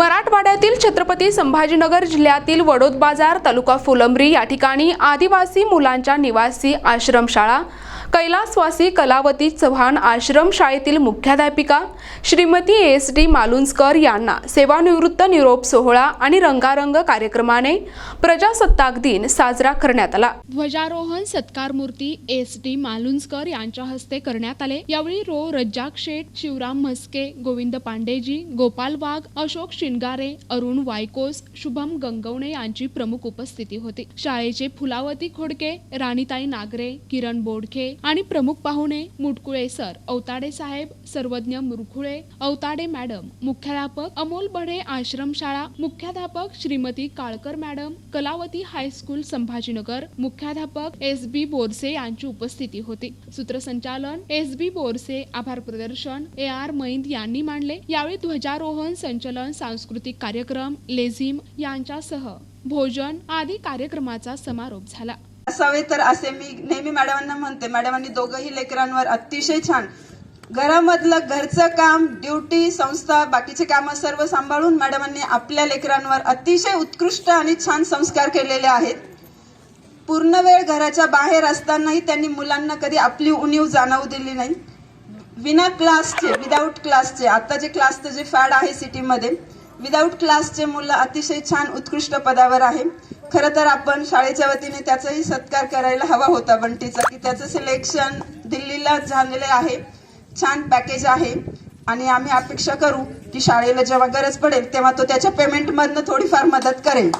मराठवाड्यातील छत्रपती संभाजीनगर जिल्ह्यातील वडोद बाजार तालुका फुलंब्री या ठिकाणी आदिवासी मुलांच्या निवासी आश्रमशाळा कैलासवासी कलावती चव्हाण आश्रमशाळेतील मुख्याध्यापिका श्रीमती एस डी मालुंजकर यांना सेवानिवृत्त निरोप सोहळा आणि रंगारंग कार्यक्रमाने प्रजासत्ताक दिन साजरा करण्यात आला. ध्वजारोहण सत्कार मूर्ती एस डी मालुंजकर यांच्या हस्ते करण्यात आले. यावेळी रो. रज्जाक शेठ शिवराम म्हस्के गोविंद पांडेजी गोपाल वाघ अशोक शिंगारे अरुण वायकोस शुभम गंगवणे यांची प्रमुख उपस्थिती होती. शाळेचे फुलावती खोडके राणीताई नागरे किरण बोडखे आणि प्रमुख पाहुणे मुटकुळे सर अवताडे साहेब सर्वज्ञ मुरखुळे अवताडे मॅडम मुख्याध्यापक अमोल बढे आश्रमशाळा मुख्याध्यापक Shrimati Kalkar madam Kalavati high school Sambhajinagar मुख्याध्यापक एस बी बोरसे यांची उपस्थिती होती. सूत्रसंचालन एस बी बोरसे आभार प्रदर्शन ए आर मैंद यांनी मांडले. यावेळी ध्वजारोहण संचलन सांस्कृतिक कार्यक्रम लेझिम यांच्यासह भोजन आदी कार्यक्रमाचा समारोप झाला. असावे तर असे मी नेहमी मॅडमांना म्हणते. मॅडमांनी दोघंही लेकरांवर अतिशय छान घरामधलं घरचं काम ड्युटी संस्था बाकीचे कामं सर्व सांभाळून मॅडमांनी आपल्या लेकरांवर अतिशय उत्कृष्ट आणि छान संस्कार केलेले आहेत. पूर्ण वेळ घराच्या बाहेर असतानाही त्यांनी मुलांना कधी आपली उणीव जाणवू दिली नाही. विना क्लासचे विदाऊट क्लासचे आता जे क्लासचं जे फॅड आहे सिटीमध्ये विदाऊट क्लासचे मुलं अतिशय छान उत्कृष्ट पदावर आहे. खरं तर आपण शाळेच्या वतीने त्याचाही सत्कार करायला हवा होता बंटीचा की त्याचं सिलेक्शन दिल्लीला झालेले आहे. छान पॅकेज आहे. आणि आम्ही अपेक्षा करू की शाळेला जेव्हा गरज पडेल तेव्हा तो त्याच्या पेमेंटमधनं थोडीफार मदत करेल.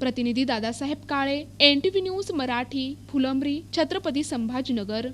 प्रतिनिधी दादासाहेब काळे एनटीव्ही न्यूज मराठी फुलंब्री छत्रपती संभाजीनगर.